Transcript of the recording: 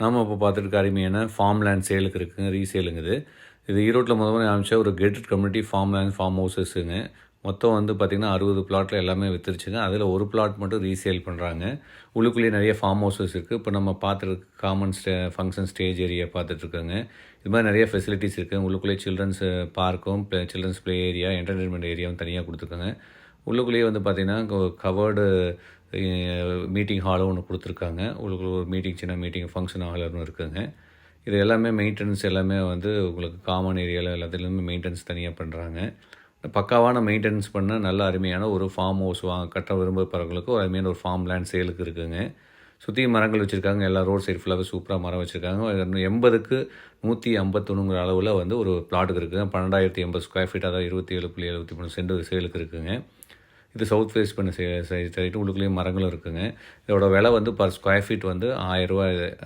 நாம் இப்போ பார்த்துட்டு அருமையான ஃபார்ம் லேண்ட் சேலுக்கு இருக்குங்க ரீசேலுங்குது இது. ஈரோட்டில் முதல்ல ஆரம்பிச்ச ஒரு gated community farm land farm ஹவுசஸ்ஸுங்க மொத்தம் வந்து பார்த்திங்கன்னா அறுபது பிளாட்டில் எல்லாமே வித்துருச்சுங்க. அதில் ஒரு பிளாட் மட்டும் ரீசேல் பண்ணுறாங்க உள்ளுக்குள்ளேயே நிறைய ஃபார்ம் ஹவுசஸ் இருக்குது இப்போ நம்ம பார்த்துருக்கு common stay function stage area பார்த்துட்ருக்கோங்க இது மாதிரி நிறைய ஃபெசிலிட்டிஸ் இருக்குது உள்ளுக்குள்ளேயே சில்ட்ரன்ஸ் பார்க்கும் சில்ட்ரன்ஸ் ப்ளே ஏரியா என்டர்டெயின்மெண்ட் ஏரியாவும் தனியாக கொடுத்துருக்காங்க. உள்ளுக்குள்ளேயே வந்து பார்த்திங்கன்னா கவர்டு மீட்டிங் ஹாலும் ஒன்று கொடுத்துருக்காங்க. உங்களுக்கு ஒரு மீட்டிங் சின்ன மீட்டிங் ஃபங்க்ஷன் ஹால் ஒன்று இருக்குங்க. இது எல்லாமே மெயின்டெனன்ஸ் எல்லாமே வந்து உங்களுக்கு காமன் ஏரியாவில் எல்லாத்துலேயுமே மெயின்டெனன்ஸ் தனியாக பண்ணுறாங்க பக்காவான மெயின்டெனன்ஸ் பண்ண நல்ல அருமையான ஒரு ஃபார்ம் ஹவுஸ் வாங்க கட்ட விரும்புகிறவங்களுக்கு ஒரு அருமையான ஒரு ஃபார்ம் லேண்ட் சேலுக்கு இருக்குதுங்க சுற்றி மரங்கள் வச்சுருக்காங்க. எல்லா ரோட் சைடு ஃபுல்லாகவே சூப்பராக மரம் வச்சுருக்காங்க. எண்பதுக்கு நூற்றி ஐம்பத்தொன்னுங்கிற அளவில் வந்து ஒரு பிளாட்டுக்கு இருக்குதுங்க பன்னெண்டாயிரத்தி எண்பது ஸ்கொயர் ஃபீட் அதாவது இருபத்தி ஏழு புள்ளி எழுபத்தி மூணு சென்ட் சேலுக்கு இருக்குங்க. இது சவுத் ஃபேஸ் பண்ண சைட்டு உள்ளுக்குள்ளேயும் மரங்களும் இருக்குங்க. இதோட விலை வந்து பர் ஸ்கொயர் ஃபீட் வந்து ஆயிரரூவா